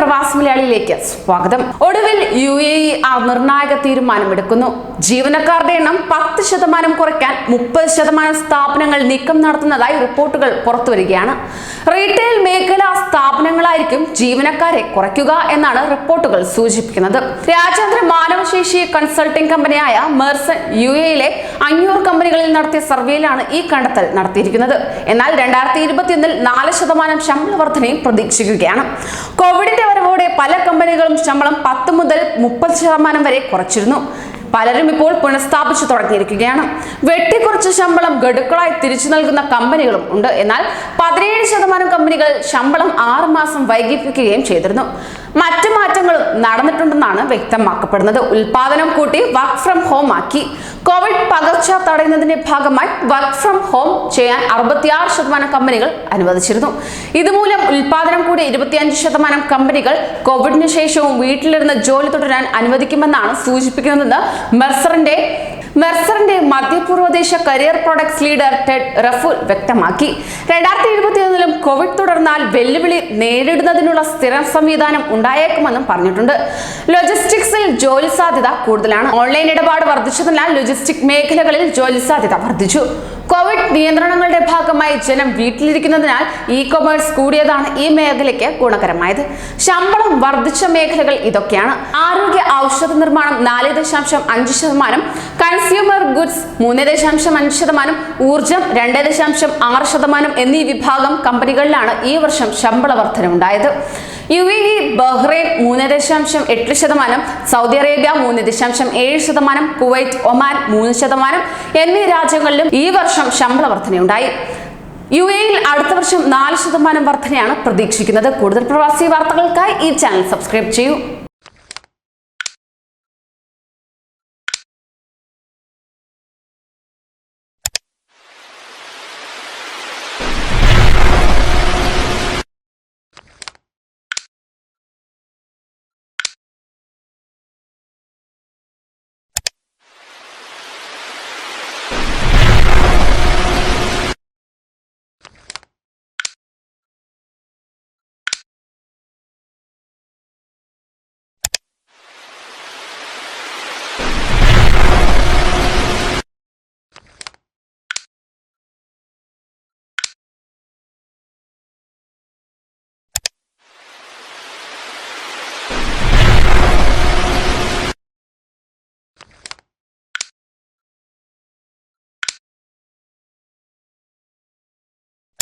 പ്രവാസി മലയാളിയിലേക്ക് സ്വാഗതം. ഒടുവിൽ യു എ ഇ ആ നിർണായക തീരുമാനമെടുക്കുന്നു. ജീവനക്കാരുടെ എണ്ണം പത്ത് ശതമാനം കുറയ്ക്കാൻ മുപ്പത് ശതമാനം സ്ഥാപനങ്ങൾ നീക്കം നടത്തുന്നതായി റിപ്പോർട്ടുകൾ പുറത്തുവരികയാണ്. റീറ്റെയിൽ മേഖലാ സ്ഥാപനങ്ങളായിരിക്കും ജീവനക്കാരെ കുറയ്ക്കുക എന്നാണ് റിപ്പോർട്ടുകൾ സൂചിപ്പിക്കുന്നത്. രാജ്യാന്തര മാനവശേഷി കൺസൾട്ടിംഗ് കമ്പനിയായ മെർസൺ യു എയിലെ അഞ്ഞൂറ് കമ്പനികളിൽ നടത്തിയ സർവേയിലാണ് ഈ കണ്ടെത്തൽ നടത്തിയിരിക്കുന്നത്. എന്നാൽ രണ്ടായിരത്തി ഇരുപത്തിയൊന്നിൽ നാല് ശതമാനം ശമ്പള വർധനയും പ്രതീക്ഷിക്കുകയാണ്. കോവിഡിന്റെ വരവോടെ പല കമ്പനികളും ശമ്പളം പത്ത് മുതൽ മുപ്പത് ശതമാനം വരെ കുറച്ചിരുന്നു. പലരും ഇപ്പോൾ പുനഃസ്ഥാപിച്ചു തുടങ്ങിയിരിക്കുകയാണ്. വെട്ടിക്കുറച്ച ശമ്പളം ഗഡുക്കളായി തിരിച്ചു നൽകുന്ന കമ്പനികളും ഉണ്ട്. എന്നാൽ പതിനേഴ് ശതമാനം കമ്പനികൾ ശമ്പളം ആറുമാസം വൈകിപ്പിക്കുകയും ചെയ്തിരുന്നു. മറ്റു മാറ്റങ്ങളും നടന്നിട്ടുണ്ടെന്നാണ് വ്യക്തമാക്കപ്പെടുന്നത്. ഉൽപാദനം കൂട്ടി വർക്ക് ഫ്രം ഹോം ആക്കി. കോവിഡ് പകർച്ച തടയുന്നതിന്റെ ഭാഗമായി വർക്ക് ഫ്രം ഹോം ചെയ്യാൻ അറുപത്തിയാറ് ശതമാനം കമ്പനികൾ അനുവദിച്ചിരുന്നു. ഇതുമൂലം ഉൽപാദനം കൂടി ഇരുപത്തിയഞ്ച് ശതമാനം കമ്പനികൾ കോവിഡിന് ശേഷവും വീട്ടിലിരുന്ന് ജോലി തുടരാൻ അനുവദിക്കുമെന്നാണ് സൂചിപ്പിക്കുന്നതെന്ന് മെർസറിന്റെ മെർസറിന്റെ മധ്യപൂർവദേശ career products leader Ted Raffoul വ്യക്തമാക്കി. രണ്ടായിരത്തി ഇരുപത്തിയൊന്നിലും കോവിഡ് തുടർന്നാൽ വെല്ലുവിളി നേരിടുന്നതിനുള്ള സ്ഥിരം സംവിധാനം ഉണ്ടായേക്കുമെന്നും പറഞ്ഞിട്ടുണ്ട്. ലോജിസ്റ്റിക്സിൽ ജോലി സാധ്യത കൂടുതലാണ്. ഓൺലൈൻ ഇടപാട് വർദ്ധിച്ചതിനാൽ ലോജിസ്റ്റിക് മേഖലകളിൽ ജോലി സാധ്യത വർദ്ധിച്ചു. കോവിഡ് നിയന്ത്രണങ്ങളുടെ ഭാഗമായി ജനം വീട്ടിലിരിക്കുന്നതിനാൽ ഇ കൊമേഴ്സ് കൂടിയതാണ് ഈ മേഖലയ്ക്ക് ഗുണകരമായത്. ശമ്പളം വർദ്ധിച്ച മേഖലകൾ ഇതൊക്കെയാണ്. ആരോഗ്യ ഔഷധ നിർമ്മാണം നാല് ദശാംശം അഞ്ച് ശതമാനം ഗുഡ്സ് മൂന്ന് ദശാംശം അഞ്ച് ശതമാനം ഊർജം രണ്ട് ദശാംശം ആറ് ശതമാനം എന്നീ വിഭാഗം കമ്പനികളിലാണ് ഈ വർഷം ശമ്പള വർധനവുണ്ടായത്. യു എ ഇ ബഹ്റൈൻ മൂന്ന് ദശാംശം എട്ട് ശതമാനം സൗദി അറേബ്യ മൂന്ന് ദശാംശം ഏഴ് ശതമാനം കുവൈറ്റ് ഒമാൻ മൂന്ന് ശതമാനം എന്നീ രാജ്യങ്ങളിലും ഈ വർഷം ശമ്പള വർധനയുണ്ടായി. യു എയിൽ അടുത്ത വർഷം നാല് ശതമാനം വർധനയാണ് പ്രതീക്ഷിക്കുന്നത്. കൂടുതൽ പ്രവാസി വാർത്തകൾക്കായി ഈ ചാനൽ സബ്സ്ക്രൈബ് ചെയ്യൂ.